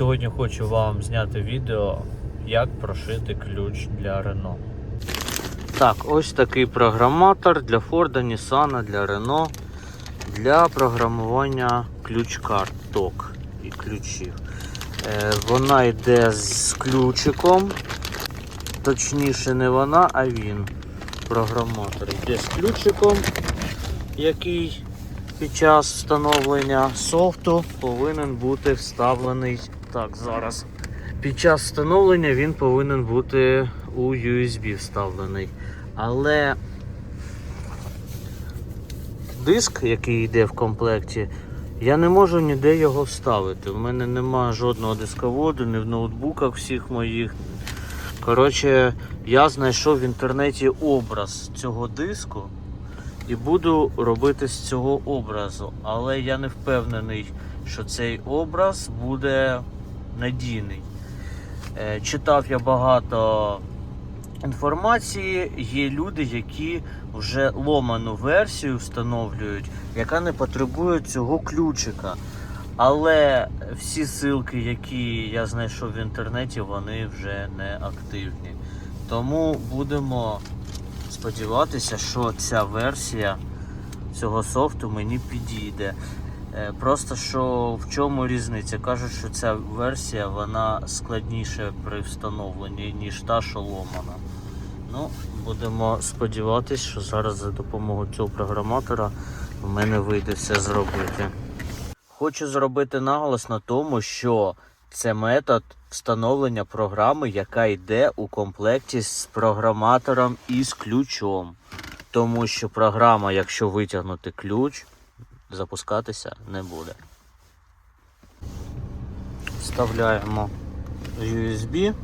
Сьогодні хочу вам зняти відео, як прошити ключ для Renault. Так, ось такий програматор для Ford, Nissan, для Renault для програмування ключ-карток і ключів. Е, вона йде з ключиком. Точніше, не вона, а він. Програматор йде з ключиком, який під час встановлення софту повинен бути вставлений. Так, зараз. Під час встановлення він повинен бути у USB вставлений. Але диск, який йде в комплекті, я не можу ніде його вставити. У мене немає жодного дисководу, ні в ноутбуках всіх моїх. Коротше, я знайшов в інтернеті образ цього диску і буду робити з цього образу. Але я не впевнений, що цей образ буде надійний. Е, Читав я багато інформації. Є люди, які вже ломану версію встановлюють, яка не потребує цього ключика. Але всі ссылки, які я знайшов в інтернеті, вони вже не активні. Тому будемо сподіватися, що ця версія цього софту мені підійде. Е, Просто що в чому різниця? Кажуть, що ця версія вона складніша при встановленні, ніж та, що ломана. Ну, будемо сподіватися, що зараз за допомогою цього програматора в мене вийде все зробити. Хочу зробити наголос на тому, що це метод встановлення програми, яка йде у комплекті з програматором і з ключом. Тому що програма, якщо витягнути ключ, запускатися не буде. Вставляємо USB.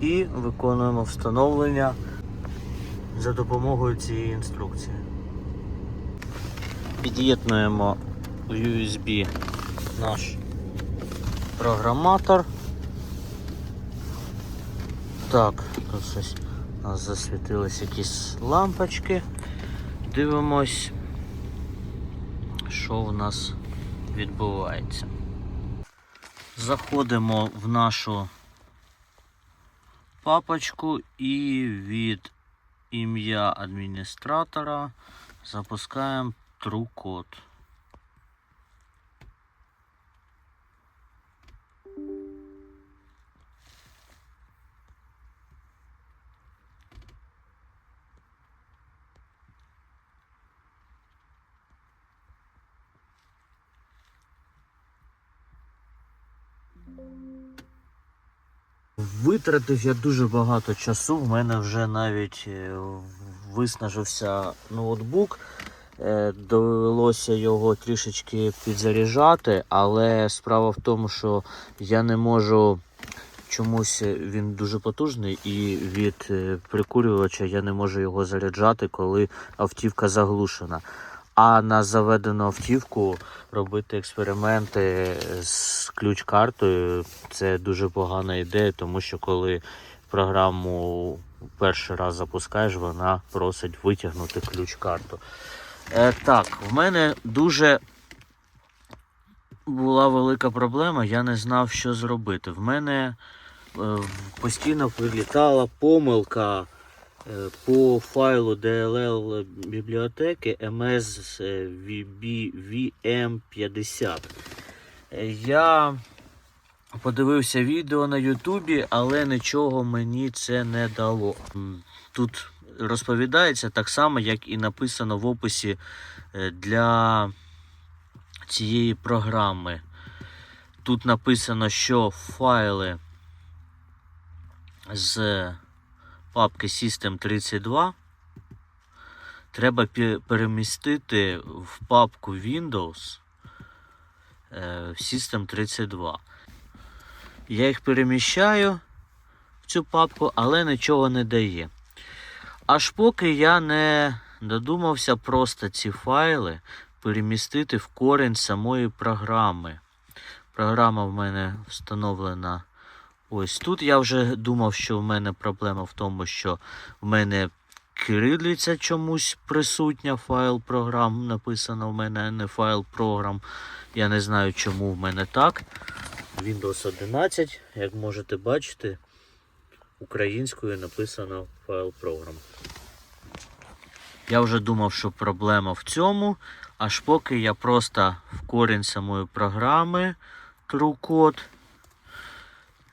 І виконуємо встановлення за допомогою цієї інструкції. Під'єднуємо в USB наш програматор. Так, тут щось у нас засвітились якісь лампочки. Дивимось, що в нас відбувається. Заходимо в нашу папочку і від ім'я адміністратора запускаємо TrueCode. Витратив я дуже багато часу. В мене вже навіть е, виснажився ноутбук. Е, Довелося його трішечки підзаряджати, але справа в тому, що я не можу чомусь він дуже потужний, і від е, прикурювача я не можу його заряджати, коли автівка заглушена. А на заведену автівку робити експерименти з ключ-картою це дуже погана ідея, тому що коли програму перший раз запускаєш, вона просить витягнути ключ-карту. Е, так, в мене дуже була велика проблема, я не знав, що зробити. В мене е, постійно прилітала помилка по файлу DLL бібліотеки MS VM50. Е, Я подивився відео на Ютубі, але нічого мені це не дало. Тут розповідається так само, як і написано в описі е, для цієї програми. Тут написано, що файли з папки System32 треба перемістити в папку Windows е, System32. Я їх переміщаю в цю папку, але нічого не дає. Аж поки я не додумався просто ці файли перемістити в корінь самої програми. Програма в мене встановлена ось тут. Я вже думав, що в мене проблема в тому, що в мене кирилиця чомусь присутня, файл програм написано в мене, а не файл програм. Я не знаю, чому в мене так. Windows 11, як можете бачити, українською написано файл програм. Я вже думав, що проблема в цьому, аж поки я просто в корінь самої програми TrueCode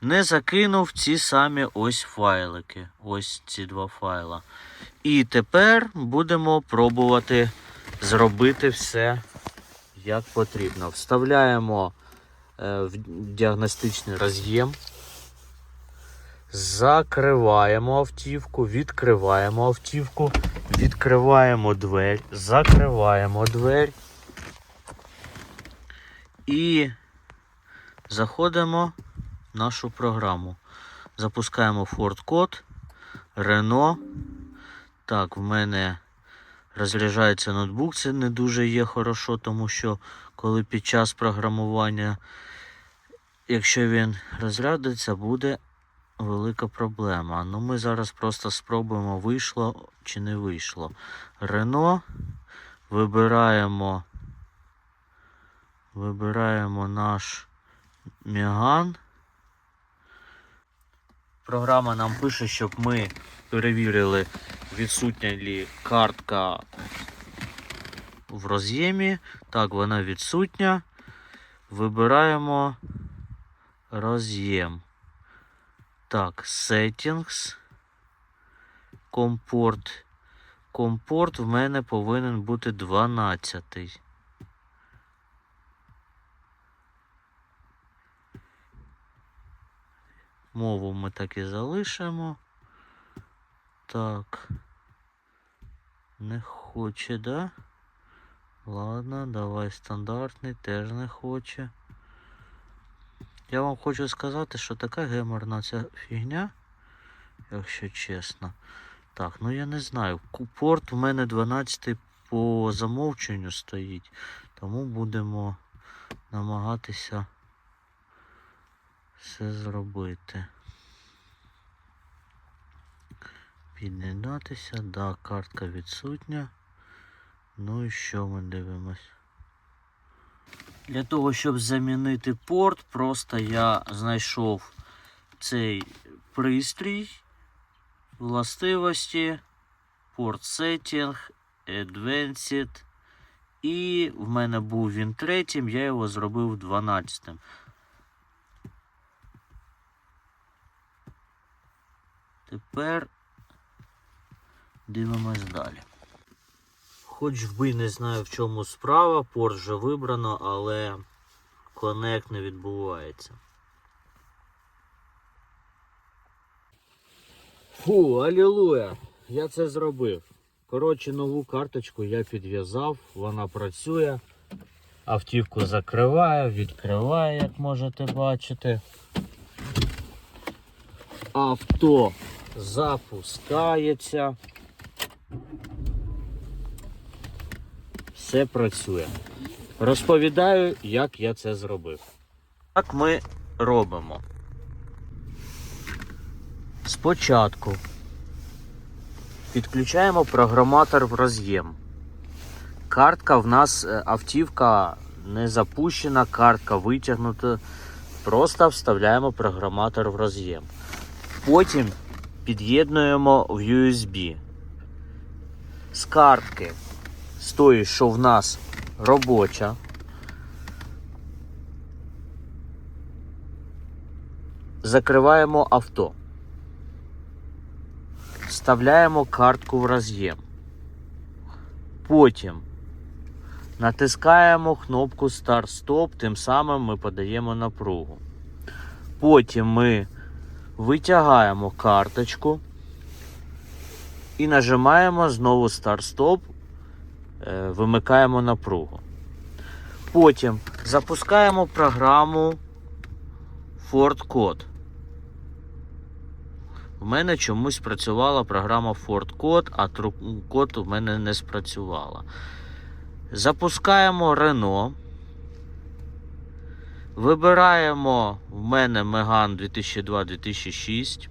не закинув ці самі ось файлики. Ось ці два файла. І тепер будемо пробувати зробити все як потрібно. Вставляємо е, в діагностичний роз'єм. Закриваємо автівку, відкриваємо автівку, відкриваємо двері, закриваємо двері і заходимо нашу програму. Запускаємо Ford Code, Renault. Так, в мене розряджається ноутбук, це не дуже є хорошо, тому що коли під час програмування, якщо він розрядиться, буде велика проблема. Ну ми зараз просто спробуємо, вийшло чи не вийшло. Рено. Вибираємо. Вибираємо наш Меган. Програма нам пише, щоб ми перевірили, відсутня ли картка в роз'ємі. Так, вона відсутня. Вибираємо роз'єм. Так, settings. Компорт. Компорт в мене повинен бути 12. Мову ми так і залишимо. Так. Не хоче, да? Ладно, давай стандартний, теж не хоче. Я вам хочу сказати, що така геморна ця фігня, якщо чесно. Так, ну я не знаю. Порт у мене 12 по замовченню стоїть, тому будемо намагатися все зробити. Під'єднатися, да, картка відсутня. Ну і що ми дивимось? Для того, щоб замінити порт, просто я знайшов цей пристрій, властивості, порт Setting, Advanced. І в мене був він третім, я його зробив 12. Тепер дивимось далі. Хоч би не знаю в чому справа, порт вже вибрано, але коннект не відбувається. Фу, алілуя! Я це зробив. Коротше, нову карточку я підв'язав, вона працює. Автівку закриває, відкриває, як можете бачити. Авто запускається. Все працює. Розповідаю, як я це зробив. Так ми робимо. Спочатку підключаємо програматор в роз'єм. Картка в нас е, автівка не запущена, картка витягнута. Просто вставляємо програматор в роз'єм. Потім під'єднуємо в USB. З картки з тої, що в нас робоча. Закриваємо авто. Вставляємо картку в роз'єм. Потім натискаємо кнопку Start-Stop, тим самим ми подаємо напругу. Потім ми витягаємо карточку і нажимаємо знову Start-Stop, е, вимикаємо напругу. Потім запускаємо програму Ford Code. У мене чомусь працювала програма Ford Code, а TrueCode у мене не спрацювала. Запускаємо Renault. Вибираємо в мене Megane 2002-2006.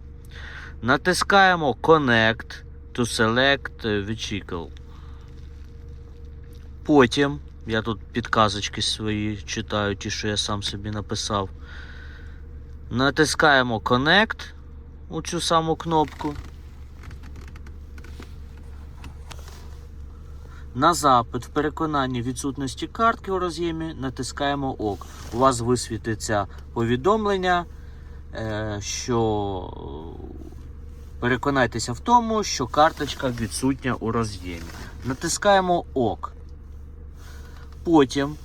Натискаємо Connect. to select vehicle. Потім, я тут підказочки свої читаю, ті, що я сам собі написав. Натискаємо Connect у цю саму кнопку. На запит в переконанні відсутності картки у роз'ємі натискаємо ОК. У вас висвітиться повідомлення, е, що переконайтеся в тому, що карточка відсутня у роз'ємі. Натискаємо ОК. Потім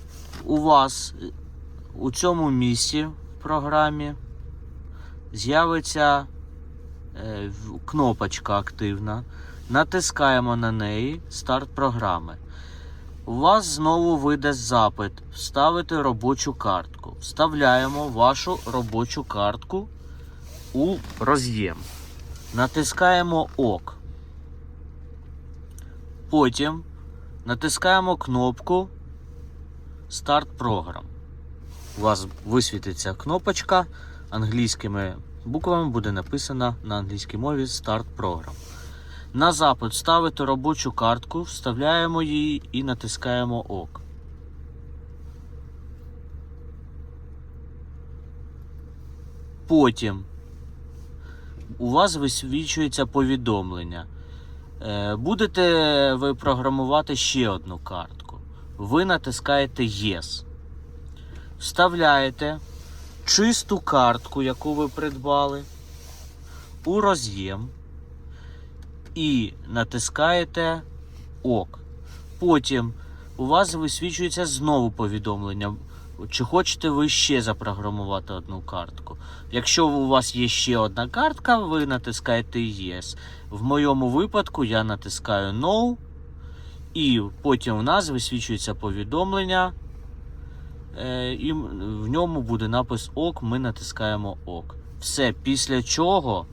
у вас у цьому місці в програмі з'явиться е, кнопочка активна. Натискаємо на неї старт програми. У вас знову вийде запит вставити робочу картку. Вставляємо вашу робочу картку у роз'єм. Натискаємо ОК. Потім натискаємо кнопку Старт програм. У вас висвітиться кнопочка англійськими буквами буде написано на англійській мові Старт програм. На запит ставити робочу картку, вставляємо її і натискаємо ОК. Потім у вас висвічується повідомлення. Е, Будете ви програмувати ще одну картку. Ви натискаєте Yes. Вставляєте чисту картку, яку ви придбали, у роз'єм і натискаєте ОК. Потім у вас висвічується знову повідомлення, чи хочете ви ще запрограмувати одну картку. Якщо у вас є ще одна картка, ви натискаєте Yes. В моєму випадку я натискаю No. І потім у нас висвічується повідомлення. е, І в ньому буде напис ОК, ми натискаємо ОК. Все, після чого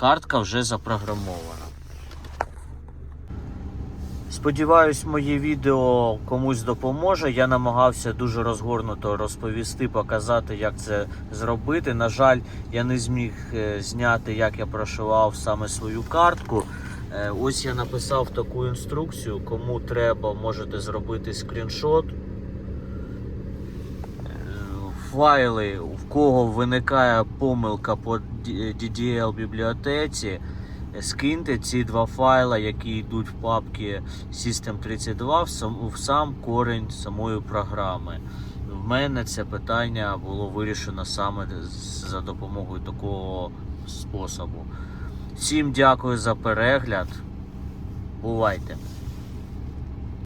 картка вже запрограмована. Сподіваюсь, моє відео комусь допоможе. Я намагався дуже розгорнуто розповісти, показати, як це зробити. На жаль, я не зміг е, зняти, як я прошивав саме свою картку. Е, Ось я написав таку інструкцію. Кому треба, можете зробити скріншот. Файли, в кого виникає помилка по DDL бібліотеці, скиньте ці два файла, які йдуть в папці System32 в сам, в сам корень самої програми. В мене це питання було вирішено саме за допомогою такого способу. Всім дякую за перегляд. Бувайте!